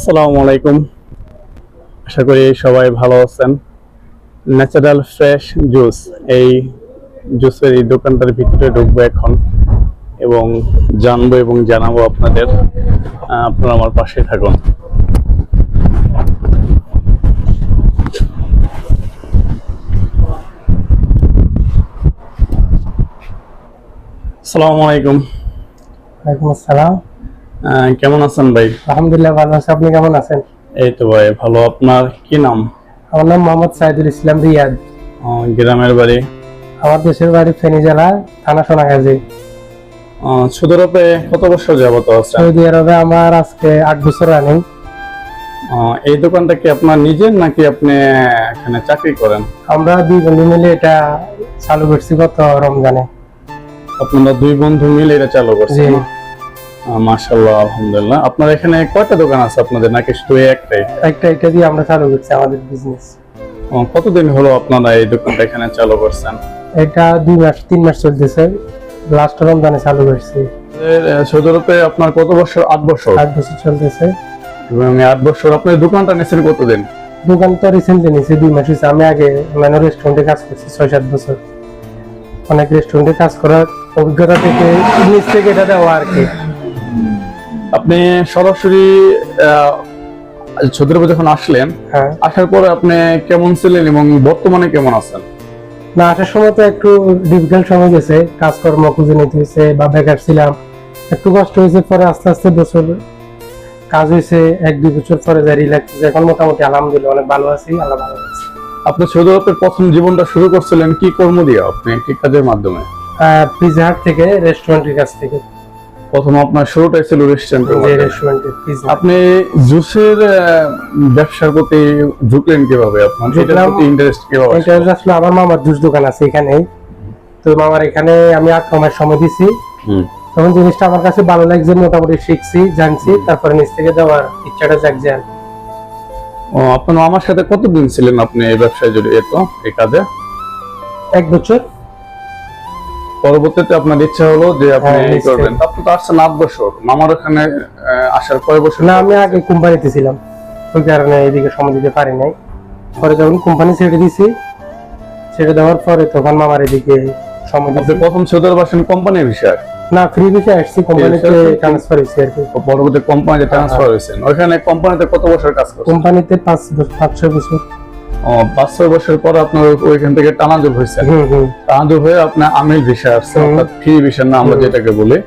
আসসালামু আলাইকুম। আশা করি সবাই ভালো আছেন। ন্যাচারাল ফ্রেশ জুস এই জুসের এই দোকানটার ভিতরে ঢুকবো এখন এবং জানব এবং জানাব আপনাদের। আপনারা আমার পাশে থাকুন। আসসালামু আলাইকুম। ওয়ালাইকুম আসসালাম। কেমন আছেন ভাই? আলহামদুলিল্লাহ ভালো আছি। আপনি কেমন আছেন? এই তো ভাই ভালো। আপনার কি নাম? আমার নাম মোহাম্মদ সাইদুল ইসলাম রিয়াদ। গ্রামের বাড়ি? আমার দেশের বাড়ি ফেনী জেলা থানা সোনাগাজী। আহ, সৌদি কত বছর যাবত আছেন সৌদি আরবে আমার আজকে আট বছর রানিং এই দোকানটা কি আপনার নিজের নাকি আপনি এখানে চাকরি করেন? আমরা দুই বন্ধু মিলে এটা চালু করছি গত রমজানে। আপনারা দুই বন্ধু মিলে এটা চালু জি। করছেন মাশাল্লাহ আলহামদুলিল্লাহ। আপনার এখানে কয়টা দোকান আছে আপনাদের? নাকি শুধু একটাই? একটা এটা দিয়ে আমরা চালু করছি আমাদের বিজনেস কতদিন হলো আপনারা এই দোকানটা এখানে চালু করছেন? এটা দুই মাস তিন মাস চলতেছে। লাস্ট রমজানে চালু করছি। এর, আহ, সৌদি আরবে আপনার কত বছর? আট বছর? আট বছর চলতেছে। এবং আট বছর আপনি দোকানটা নিয়েছেন কতদিন? দোকান তো রিসেন্টলি নিয়েছি দুই মাস হয়েছে। আমি আগে মানে রেস্টুরেন্টে কাজ করছি ছয় সাত বছর। অনেক রেস্টুরেন্টে কাজ করার অভিজ্ঞতা থেকে নিজ থেকে এটা দেওয়া আর কি। আপনি সরাসরি সৌদি যখন আসলেন হ্যাঁ। আসার পরে আপনি কেমন ছিলেন এবং বর্তমানে কেমন আছেন? না আসার সময় তো একটু ডিফিকাল্ট সময় গেছে কাজকর্ম খুঁজে নিতে হয়েছে বা বেকার ছিলাম। একটু কষ্ট হয়েছে পরে আস্তে আস্তে বছর কাজ হয়েছে এক দুই বছর পরে যাই রিল্যাক্স এখন মোটামুটি আলহামদুলিল্লাহ অনেক ভালো আছি আল্লাহ ভালো আছে। আপনি সৌদি আরবের প্রথম জীবনটা শুরু করছিলেন কি কর্ম দিয়ে আপনি কি কাজের মাধ্যমে? পিজা হাট থেকে রেস্টুরেন্টের কাছ থেকে। প্রথম আপনার শুরুটাই ছিল রেস্টুরেন্টের আপনি জুসের ব্যবসার প্রতি ঝুঁকলেন কীভাবে আপনার? ইন্টারেস্ট কীভাবে আসলে? আমার মামার জুস দোকান আছে এখানে তো মামার এখানে আমি আট মাস সময় দিছি। তখন জিনিসটা আমার কাছে ভালো লাগছে মোটামুটি শিখছি জানছি। তারপরে নিচ থেকে দেওয়ার ইচ্ছাটা জাগছে আর ও আপনার আমার সাথে কতদিন ছিলেন আপনি এই ব্যবসায় জড়িত এই কাজে? এক বছর। পরবর্তীতে আপনার ইচ্ছা হলো যে আপনি হ্যাঁ, এই করবেন। আপনি তো আসছেন আট বছর। মামার ওখানে আসার কয় বছর না আমি আগে কোম্পানিতে ছিলাম। ওই কারণে এদিকে সময় দিতে পারি নাই। পরে যখন কোম্পানি ছেড়ে দিছি ছেড়ে দেওয়ার পরে তখন মামার এদিকে সময় দিছি। প্রথম কোম্পানির বিষয়? না ফ্রি দিতে আসছি কোম্পানিতে ট্রান্সফার হয়েছে আর কি। পরবর্তী কোম্পানিতে ট্রান্সফার হয়েছেন। ওখানে কোম্পানিতে কত বছর কাজ করছেন? কোম্পানিতে পাঁচ ছয় বছর। পাঁচ ছয় বছর পর আপনার ওইখান থেকে হয়েছে। হয়ে আপনার আমিল ভিসা আসছে অর্থাৎ ফ্রি ভিসা না আমরা যেটাকে বলি।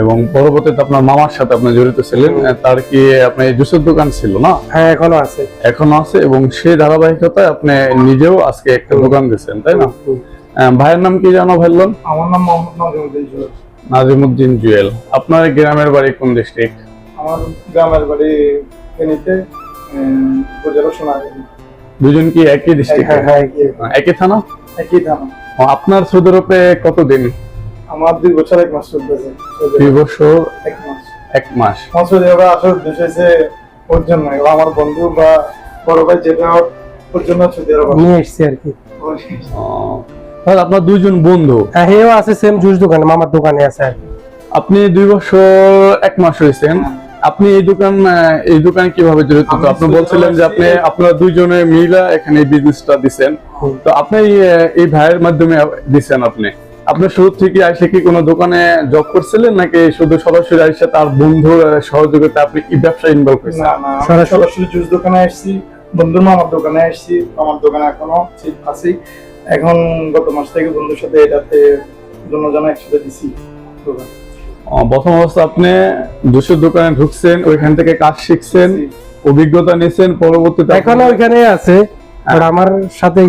এবং পরবর্তীতে আপনার মামার সাথে আপনি জড়িত ছিলেন তার কি আপনার জুসের দোকান ছিল না? হ্যাঁ এখনও আছে। এখনও আছে এবং সেই ধারাবাহিকতায় আপনি নিজেও আজকে একটা দোকান দিচ্ছেন তাই না? ভাইয়ের নাম কি জানো ভাইলন আমার নাম মোহাম্মদ নাজিমুদ্দিন জুয়েল। আপনার গ্রামের বাড়ি কোন ডিস্ট্রিক্ট আমার গ্রামের বাড়ি ফেনীতে উপজেলা দুজন কি একই ডিস্ট্রিক্ট হ্যাঁ হ্যাঁ একই। থানা? একই থানা। ও, আপনার সৌদি আরবে কতদিন? আমার দুই বছর এক মাস চলতেছে। দুই বছর এক মাস। এক মাস। আমার সৌদি আরবে আসার উদ্দেশ্য হয়েছে ওর জন্য আমার বন্ধু বা বড় ভাই যেটা ওর জন্য সৌদি আরব। নিয়ে এসছি আর কি। তাহলে আপনার দুইজন বন্ধু? হ্যাঁ হেও আছে সেম জুস দোকানে মামার দোকানে আছে আর কি। আপনি দুই বছর এক মাস হয়েছেন আপনি এই দোকান এই দোকানে কীভাবে জড়িত? তো আপনি বলছিলেন যে আপনি আপনারা দুইজনে মিলা এখানে এই বিজনেসটা দিছেন। তো আপনি এই ভাইয়ের মাধ্যমে দিছেন আপনি। আপনি শুরু থেকে এসে কি কোনো দোকানে জব করছিলেন নাকি শুধু সরাসরি এসে তার বন্ধুর সহযোগিতা আপনি এই ব্যবসায় ইনভলভ হয়েছেন? না না আমি সরাসরি- জুস দোকানে আসছি। বন্ধুর মামার দোকানে আসছি। আমার দোকানে এখনও ঠিক আছি। এখন গত মাস থেকে বন্ধুর সাথে এটাতে দুজন একসাথে দিছি দোকান। প্রথম অবস্থা আপনি দুশোর দোকানে ঢুকছেন ওইখান থেকে কাজ শিখছেন অভিজ্ঞতা নিয়েছেন পরবর্তীতে এখনও ওইখানে আছে আর আমার সাথে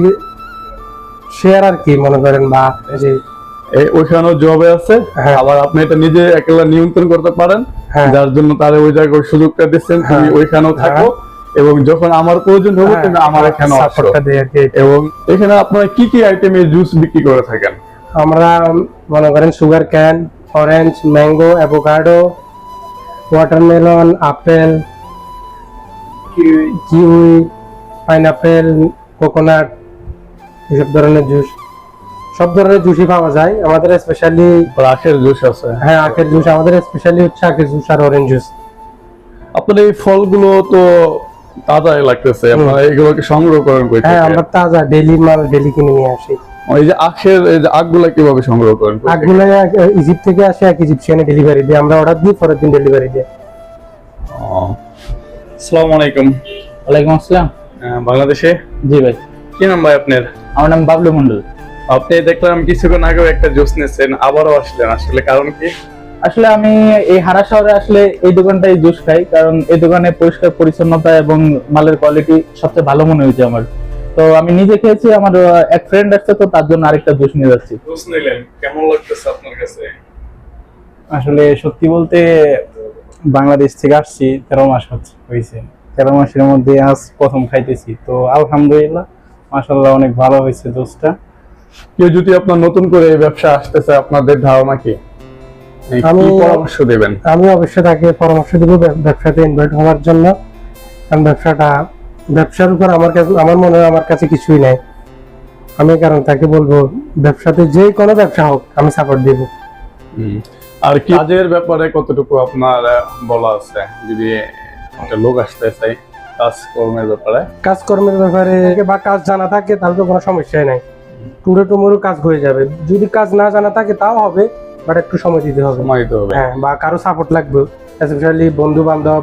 শেয়ার আর কি মনে করেন বা যে ওইখানেও জবে আছে হ্যাঁ। আবার আপনি এটা নিজে একলা নিয়ন্ত্রণ করতে পারেন হ্যাঁ। যার জন্য তারা ওই জায়গায় সুযোগটা দিচ্ছেন তুমি হ্যাঁ। ওইখানেও থাকো এবং যখন আমার প্রয়োজন হবে তুমি আমার এখানে এবং এখানে আপনারা কি কি আইটেমের জুস বিক্রি করে থাকেন? আমরা মনে করেন sugar cane orange mango avocado watermelon apple kiwi pineapple coconut এসব ধরনের জুস সব ধরনের জুসই পাওয়া যায়। আমাদের স্পেশালি আখের জুস আছে। হ্যাঁ আখের জুস আমাদের স্পেশালি হচ্ছে আখের জুস আর অরেঞ্জ জুস আপনার এই ফলগুলো তো তাজাই লাগতেছে। আপনারা এগুলোকে সংগ্রহ করেন কই হ্যাঁ আমরা তাজা ডেলি মাল ডেলি কিনে নিয়ে আসি। এই যে আখের কীভাবে সংগ্রহ করেন? ইজিপ্ট থেকে আসে এক ইজিপশিয়ানে ডেলিভারি দিই আমরা অর্ডার দিই পরের দিন ডেলিভারি আসসালামু আলাইকুম। ওয়ালাইকুম আসসালাম। বাংলাদেশে? জি ভাই। কি নাম ভাই আপনার? আমার নাম বাবলু মন্ডল আপনি দেখলাম কিছুক্ষণ আগেও একটা জুস নিয়েছেন আবারও আসলেন। আসলে কারণ কি? আসলে আমি এই হারা শহরে আসলে এই দোকানটাই জুস খাই কারণ এই দোকানে পরিষ্কার পরিচ্ছন্নতা এবং মালের কোয়ালিটি সবচেয়ে ভালো মনে হয়েছে আমার। তো আমি নিজে খেয়েছি আমার এক ফ্রেন্ড আসছে তো তার জন্য আরেকটা জুস নিয়ে যাচ্ছি। জুস নিলেন কেমন লাগতেছে আপনার কাছে? আসলে সত্যি বলতে বাংলাদেশ থেকে আসছি তেরো মাস হচ্ছে হয়েছে। তেরো মাসের মধ্যে আজ প্রথম খাইতেছি। তো আলহামদুলিল্লাহ মাসাল্লাহ অনেক ভালো হয়েছে দোষটা কেউ যদি আপনার নতুন করে এই ব্যবসা আসতেছে আপনাদের ধারণা কি? আমি- পরামর্শ দেবেন? আমি অবশ্যই তাকে পরামর্শ দেবো ব্যব- ব্যবসাতে ইনভাইট হওয়ার জন্য। কারণ ব্যবসাটা ব্যবসার উপর আমার কাছে আমার মনে হয় আমার কাছে কিছুই নাই। আমি কারণ তাকে বলব ব্যবসাতে যে কোনো ব্যবসা হোক আমি সাপোর্ট দিব। আর কি কাজের ব্যাপারে কতটুকু আপনার বলা আছে? যদি একটা লোক আসতে চাই কাজকর্মের ব্যাপারে। কাজকর্মের ব্যাপারে বা কাজ জানা থাকে তাহলে তো কোনো সমস্যাই নাই। টুরে টুমুরও কাজ হয়ে যাবে। যদি কাজ না জানা থাকে তাও হবে বাট একটু সময় দিতে হবে। সময় দিতে হবে। হ্যাঁ বা কারও সাপোর্ট লাগবে স্পেশালি বন্ধু বান্ধব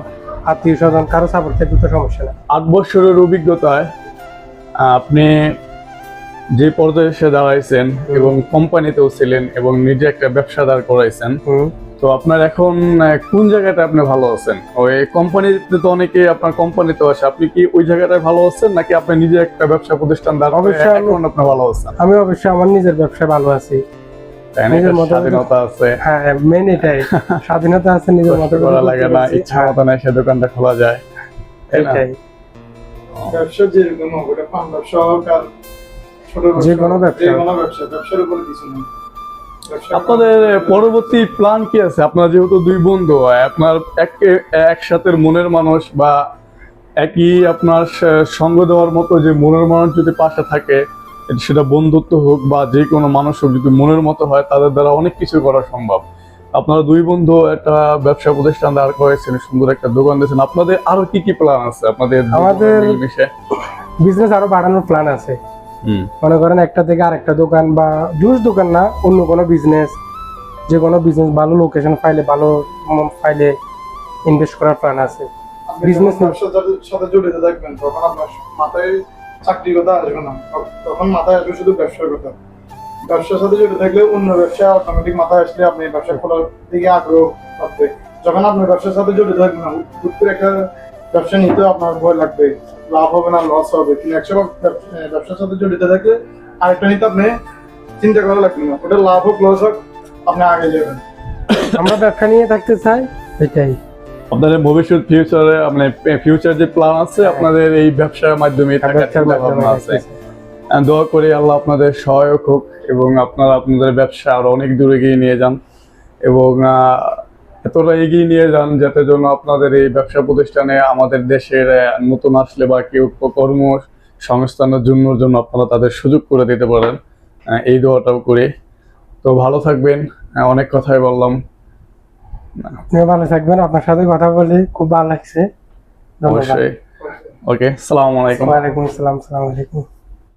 আত্মীয় স্বজন কারও সাপোর্ট থাকলে তো সমস্যা না আট বছরের অভিজ্ঞতায় আপনি যে পর্যায়ে এসে দাঁড়াইছেন এবং কোম্পানিতেও ছিলেন এবং নিজে একটা ব্যবসা দাঁড় করাইছেন তো আপনার এখন কোন জায়গাটা আপনি ভালো আছেন? ওই কোম্পানিতে তো অনেকে আপনার কোম্পানিতে আসে। আপনি কি ওই জায়গাটায় ভালো আছেন নাকি আপনি নিজে একটা ব্যবসা প্রতিষ্ঠান দাঁড় অবশ্যই এখন আপনি ভালো আছেন? আমি অবশ্যই আমার নিজের ব্যবসায় ভালো আছি। স্বাধীনতা আছে। হ্যাঁ মেন এটাই। স্বাধীনতা আছে নিজের মতো করা লাগে না ইচ্ছা মতো না সে দোকানটা খোলা যায়। এটাই। ব্যবসা যেরকম ওটা পান ব্যবসা হোক আর যে কোনো ব্যবসা। ব্যবসা ব্যবসার উপরে কিছু নেই। আপনাদের পরবর্তী প্ল্যান কি আছে? আপনার যেহেতু দুই বন্ধু আপনার এক একসাথে মনের মানুষ বা একই আপনার সঙ্গ দেওয়ার মতো যে মনের মানুষ যদি পাশে থাকে সেটা বন্ধুত্ব হোক বা যে কোনো মানুষ হোক যদি মনের মতো হয় তাদের দ্বারা অনেক কিছু করা সম্ভব। আপনারা দুই বন্ধু একটা ব্যবসা প্রতিষ্ঠান দাঁড় করেছেন সুন্দর একটা দোকান দিয়েছেন। আপনাদের আরও কি কি প্ল্যান আছে? আপনাদের আমাদের- বিজনেস আরও বাড়ানোর প্ল্যান আছে। হুম। মনে করেন একটা থেকে আরেকটা দোকান বা জুস দোকান না অন্য কোনো বিজনেস যে কোনো বিজনেস ভালো লোকেশন ফাইলে ভালো ফাইলে ইনভেস্ট করার প্ল্যান আছে। বিজনেস ব্যবসার সাথে- সাথে জড়িত থাকবেন তখন আপনার মাথায় চাকরির কথা আসবে না। তখন মাথায় আসবে শুধু ব্যবসার কথা। ব্যবসার সাথে জড়িত থাকলে অন্য ব্যবসা অটোমেটিক মাথায় আসলে আপনি ব্যবসা খোলার দিকে আগ্রহ থাকবে যখন আপনি ব্যবসার সাথে জড়িত থাকবে না, হুট একটা ব্যবসা নিতে আপনার ভয় লাগবে। লাভ হবে না লস হবে। কিন্তু একশো ব্যবসার সাথে জড়িত থাকলে আরেকটা নিতে আপনি চিন্তা করা লাগবে না। ওটা লাভ হোক লস হোক, আপনি আগে যাবেন। আমরা ব্যবসা নিয়ে থাকতে চাই, এটাই। আপনাদের ভবিষ্যৎ ফিউচারে মানে ফিউচার যে প্ল্যান আছে আপনাদের এই ব্যবসার মাধ্যমে থাকার ভাবনা আছে। দোয়া করি আল্লাহ আপনাদের সহায়ক হোক এবং আপনারা আপনাদের ব্যবসা আরও অনেক দূরে এগিয়ে নিয়ে যান। এবং এতটা এগিয়ে নিয়ে যান যাতে জন্য আপনাদের এই ব্যবসা প্রতিষ্ঠানে আমাদের দেশের নতুন আসলে বা কেউ কর্ম সংস্থানের জন্য জন্য আপনারা তাদের সুযোগ করে দিতে পারেন। এই দোয়াটাও করে। তো ভালো থাকবেন। অনেক কথাই বললাম। আপনিও ভালো থাকবেন। আপনার সাথে কথা বলে খুব ভালো লাগছে। ধন্যবাদ। ওকে সালামালাইকুম ওয়ালাইকুম আসসালাম সালাম আলাইকুম।